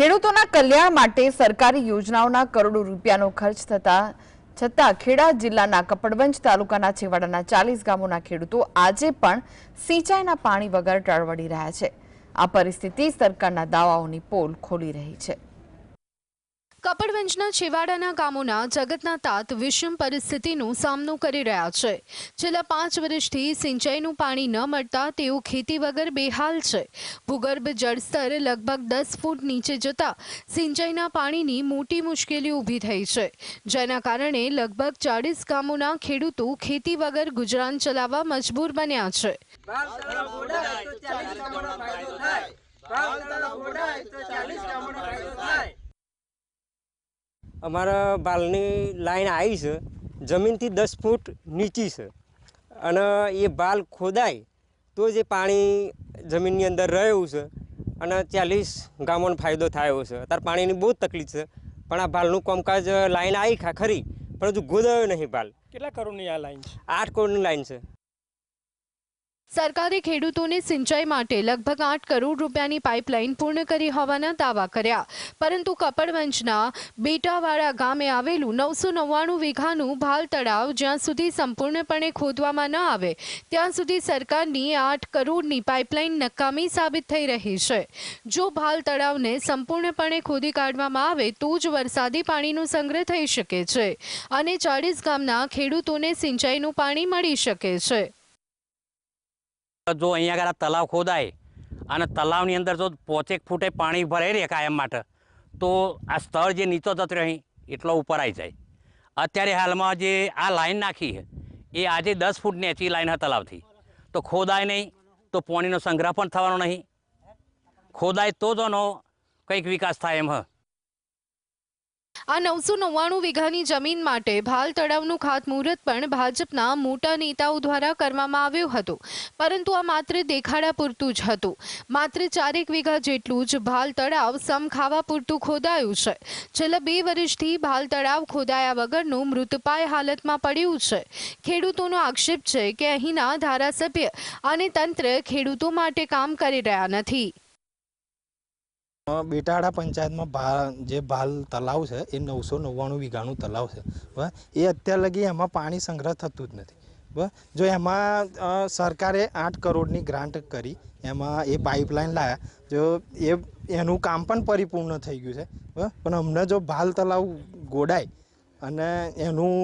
ખેડૂતોના કલ્યાણ માટે સરકારી યોજનાઓના કરોડો રૂપિયાનો ખર્ચ થતા છતાં ખેડા જિલ્લાના કપડવંજ તાલુકાના છેવાડાના ચાલીસ ગામોના ખેડૂતો આજે પણ સિંચાઈના પાણી વગર ટળવડી રહ્યા છે. આ પરિસ્થિતિ સરકારના દાવાઓની પોલ ખોલી રહી છે. કપડવંજના છેવાડાના ગામોના જગતના તાત વિષમ પરિસ્થિતિનો સામનો કરી રહ્યા છે. છેલ્લા પાંચ વર્ષથી સિંચાઈનું પાણી ન મળતા તેઓ ખેતી વગર બેહાલ છે. ભૂગર્ભ જળસ્તર લગભગ દસ ફૂટ નીચે જતા સિંચાઈના પાણીની મોટી મુશ્કેલી ઊભી થઈ છે. જેના કારણે લગભગ ચાળીસ ગામોના ખેડૂતો ખેતી વગર ગુજરાન ચલાવવા મજબૂર બન્યા છે. ભાવ ફાયદો ગોડાય તો ચાલીસ ગામોનો ફાયદો થાય ભાવ તળાવ ગોડાય તો ચાલીસ ગામોનો ફાયદો થાય અમારા બાલની લાઈન આવી છે. જમીનથી દસ ફૂટ નીચી છે. અને એ બાલ ખોદાય તો જે પાણી જમીનની અંદર રહ્યું છે અને ચાલીસ ગામોનો ફાયદો થયો છે. અત્યારે પાણીની બહુ તકલીફ છે. પણ આ બાલનું કામકાજ લાઈન આવી ખા ખરી. પણ હજુ ગોદાયો નહીં બાલ. કેટલા કરોડની આ લાઈન છે? આઠ કરોડની લાઈન છે. સરકારે ખેડૂતોને સિંચાઈ માટે લગભગ આઠ કરોડ રૂપિયાની પાઇપલાઇન પૂર્ણ કરી હોવાના દાવા કર્યા. પરંતુ કપડવંજના બેટાવાડા ગામે આવેલું નવસો નવ્વાણું વીઘાનું ભાલ તળાવ જ્યાં સુધી સંપૂર્ણપણે ખોદવામાં ન આવે, ત્યાં સુધી સરકારની આઠ કરોડની પાઇપલાઇન નકામી સાબિત થઈ રહી છે. જો ભાલ તળાવને સંપૂર્ણપણે ખોદી કાઢવામાં આવે, તો જ વરસાદી પાણીનો સંગ્રહ થઈ શકે છે અને ચાળીસ ગામના ખેડૂતોને સિંચાઈનું પાણી મળી શકે છે. જો અહીંયા આગળ તલાવ ખોદાય અને તલાવની અંદર જો પોચેક ફૂટે પાણી ભરાઈ રહે કાયમ માટે, તો આ સ્થળ જે નીચો જતો રહે એટલો ઉપર આવી જાય. અત્યારે હાલમાં જે આ લાઈન નાખી છે, એ આજે દસ ફૂટ નેચી લાઈન હા તલાવથી. તો ખોદાય નહીં, તો પાણીનો સંગ્રહ પણ થવાનો નહીં. ખોદાય તો જ કંઈક વિકાસ થાય એમ હ. આ નવસો નવ્વાણું વીઘાની જમીન માટે ભાલ તળાવનું ખાતમુહૂર્ત પણ ભાજપના મોટા નેતાઓ દ્વારા કરવામાં આવ્યું હતું. પરંતુ આ માત્ર દેખાડા પૂરતું જ હતું. માત્ર ચારેક વીઘા જેટલું જ ભાલ તળાવ સમ ખાવા પૂરતું ખોદાયું છે. છેલ્લા બે વર્ષથી ભાલ તળાવ ખોદાયા વગરનું મૃતપાય હાલતમાં પડ્યું છે. ખેડૂતોનો આક્ષેપ છે કે અહીંના ધારાસભ્ય અને તંત્ર ખેડૂતો માટે કામ કરી રહ્યા નથી. બેટાડા પંચાયતમાં જે ભાલ તલાવ છે, એ નવસો નવ્વાણું વીઘાનું તલાવ છે એ અત્યાર લગી એમાં પાણી સંગ્રહ થતું જ નથી જો એમાં સરકારે આઠ કરોડની ગ્રાન્ટ કરી, એમાં એ પાઇપલાઇન લાવ્યા જો એ, એનું કામ પણ પરિપૂર્ણ થઈ ગયું છે પણ અમને જો ભાલ તલાવ ગોડાય અને એનું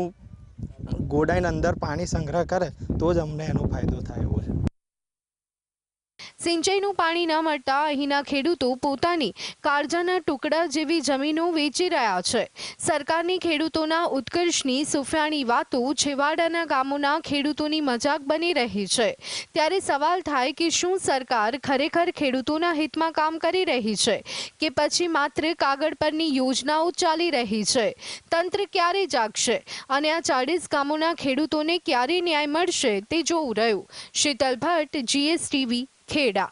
ગોડાઈને અંદર પાણી સંગ્રહ કરે, તો જ અમને એનો ફાયદો થાય એવો છે. સિંચાઈનું પાણી ન મળતા અહીંના ખેડૂતો પોતાની કાળજાના ટુકડા જેવી જમીનો વેચી રહ્યા છે. સરકારની ખેડૂતોના ઉત્કર્ષની સુફાણી વાતો છેવાડાના ગામોના ખેડૂતોની મજાક બની રહી છે. ત્યારે સવાલ થાય કે શું સરકાર ખરેખર ખેડૂતોના હિતમાં કામ કરી રહી છે કે પછી માત્ર કાગળ પરની યોજનાઓ ચાલી રહી છે? તંત્ર ક્યારે જાગશે? અને આ ચાળીસ ગામોના ખેડૂતોને ક્યારે ન્યાય મળશે તે જોવું રહ્યું. શીતલ ભટ્ટ જીએસટીવી ખેડા